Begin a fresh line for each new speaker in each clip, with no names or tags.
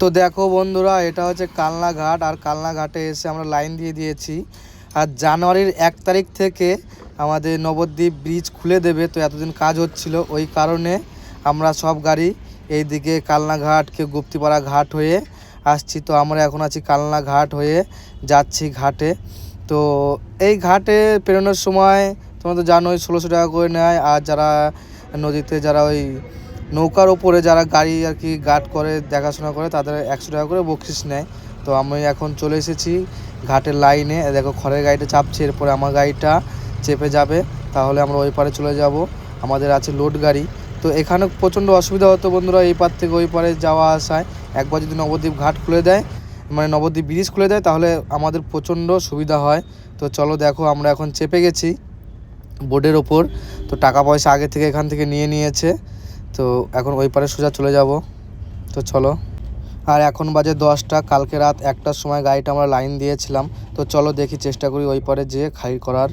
তো দেখো বন্ধুরা, এটা হচ্ছে কালনা ঘাট, আর কালনা ঘাটে এসে আমরা লাইন দিয়ে দিয়েছি। আর জানুয়ারির এক তারিখ থেকে আমাদের নবদ্বীপ ব্রিজ খুলে দেবে, তো এতদিন কাজ হচ্ছিল। ওই কারণে আমরা সব গাড়ি এইদিকে কালনা ঘাট কেউ গুপ্তিপাড়া ঘাট হয়ে আসছি। তো আমরা এখন আছি কালনা ঘাট হয়ে যাচ্ছি ঘাটে। তো এই ঘাটে পেরোনোর সময় তোমরা তো জানোই, ষোলোশো টাকা করে নেয়। আর যারা নদীতে, যারা ওই নৌকার ওপরে যারা গাড়ি আর কি গার্ড করে, দেখাশোনা করে, তাদের একশো টাকা করে বকশিস নেয়। তো আমি এখন চলে এসেছি ঘাটের লাইনে। দেখো, খড়ের গাড়িটা চাপছে, এরপরে আমার গাড়িটা চেপে যাবে। তাহলে আমরা ওই পারে চলে যাব। আমাদের আছে লোড গাড়ি। তো এখানে প্রচণ্ড অসুবিধা হতো বন্ধুরা, এই পার থেকে ওই পারে যাওয়া আসায়। একবার যদি নবদ্বীপ ঘাট খুলে দেয় মানে নবদ্বীপ ব্রিজ খুলে দেয়, তাহলে আমাদের প্রচণ্ড সুবিধা হয়। তো চলো দেখো, আমরা এখন চেপে গেছি বোর্ডের ওপর। তো টাকা পয়সা আগে থেকে এখান থেকে নিয়ে নিয়েছে। তো এখন ওই পারে সোজা চলে যাব। তো চলো। আর এখন বাজে দশটা, কালকে রাত একটার সময় গাড়িটা আমরা লাইন দিয়েছিলাম। তো চলো দেখি, চেষ্টা করি ওই পারে যেয়ে খাই করার।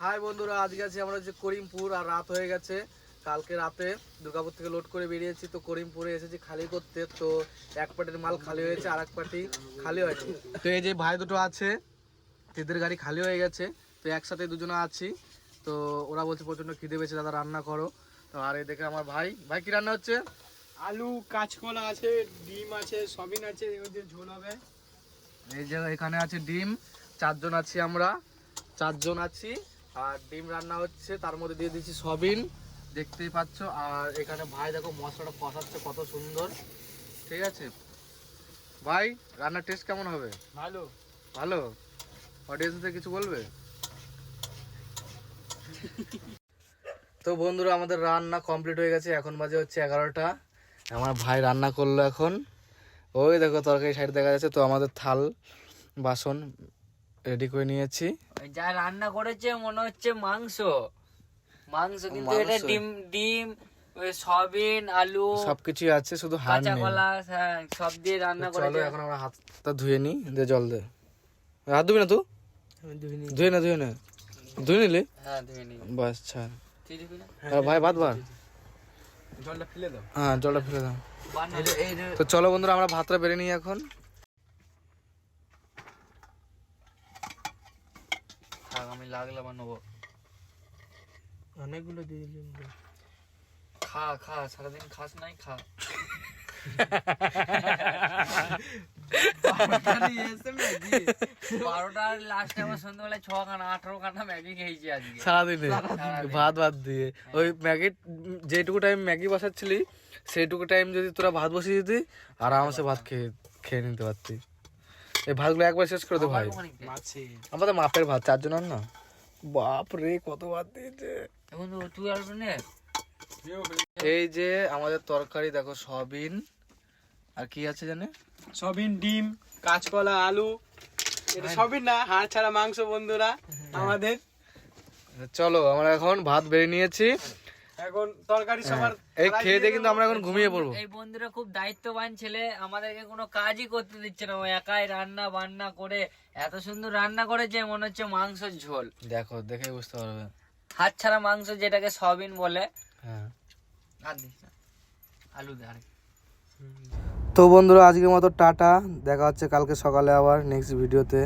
হাই বন্ধুরা, আজকে আছি আমরা হচ্ছে করিমপুর, আর রাত হয়ে গেছে। কালকে রাতে দুর্গাপুর থেকে লোড করে বেরিয়েছি তো করিমপুরে এসেছি খালি করতে তো এক পাটির মাল খালি হয়েছে আর এক পাটি খালি হয়েছে তো এই যে ভাই দুটো আছে এদের গাড়ি খালি হয়ে গেছে তো একসাথে দুজনে আছি তো ওরা বলছে প্রচণ্ড খিদে পেয়েছে দাদা রান্না করো। তো আর এই দেখে আমার ভাই ভাই কি রান্না হচ্ছে?
আলু কাঁচকলা আছে ডিম আছে সবিন আছে ঝোল হবে।
এই যে এখানে আছে ডিম চারজন আছি আমরা চারজন আছি আর ডিম রান্না হচ্ছে তার মধ্যে দিয়ে দিচ্ছি সবিন দেখতেই পাচ্ছ আর এখানে ভাই দেখো মশলাটা কষাচ্ছে কত সুন্দর। ঠিক আছে? ভাই রান্নার টেস্ট কেমন হবে?
ভালো।
ভালো? অডিয়েন্সদের কিছু বলবে? তো বন্ধুরা আমাদের রান্না কমপ্লিট হয়ে গেছে। এখন বাজে হচ্ছে এগারোটা। আমার ভাই রান্না করল এখন। ওই দেখো তরকারি সাইড দেখা যাচ্ছে। তো আমাদের থাল বাসন রেডি করে নিয়েছি।
যা রান্না করেছে মনে হচ্ছে মাংস। মাংস কিন্তু এটা। ডিম ডিম ওই সয়াবিন আলু
সবকিছুই আছে শুধু হাড়
কাঁচা কলা হ্যাঁ, সব দিয়ে রান্না
তো চলো এখন আমরা হাতটা ধুয়ে নিই দে জল দে। হাত ধুবি না তুই ধুয়ে না ধুয়ে না। ধুয়ে নিলি?
হ্যাঁ ধুয়ে নিই
বাস ছাড়।
না?
ভাই ভাত বার
জলটা ফেলে দাও।
হ্যাঁ জলটা ফেলে দাও। তো চলো বন্ধুরা আমরা ভাতটা বেড়ে নিই এখন।
আমি লাগলে আমার নেব।
অনেকগুলো দিয়ে দিলাম
খা খা সারাদিন খাস নাই খা।
সারাদিনে? ভাত ভাত দিয়ে। ওই ম্যাগি যেটুকু টাইম ম্যাগি বসাচ্ছিলি সেইটুকু টাইম যদি তোরা ভাত বসিয়ে দিতি আরামসে ভাত খেয়ে খেয়ে নিতে পারতি। এই ভাতগুলো একবার শেষ করে দে ভাই।
মাছে
আমাদের মাপের ভাত চারজন আর না? বাপ রে কত ভাত দিয়েছে।
এখন তো তুই আসবে না।
এই যে আমাদের তরকারি দেখো সবিন আর কি আছে জানে?
সবিন ডিম কাঁচকলা আলু। এটা সবিন না হাড় ছাড়া মাংস বন্ধুরা আমাদের।
চলো আমরা এখন ভাত বেড়ে নিয়েছি।
এখন তরকারি সবার
এই খেয়ে দিয়ে কিন্তু আমরা এখন ঘুমিয়ে পড়ব।
এই বন্ধুরা খুব দায়িত্ববান ছেলে আমাদেরকে কোনো কাজই করতে দিচ্ছে না। ও একাই রান্না বান্না করে এত সুন্দর রান্না করেছে মনে হচ্ছে মাংসের ঝোল।
দেখো দেখে বুঝতে পারবে।
হাত ছাড়া মাংস যেটাকে সবিন বলে
হ্যাঁ।
আর দিস না। আলু দে।
তো বন্ধুরা আজকের মতো টাটা। দেখা হচ্ছে কালকে সকালে আবার নেক্সট ভিডিওতে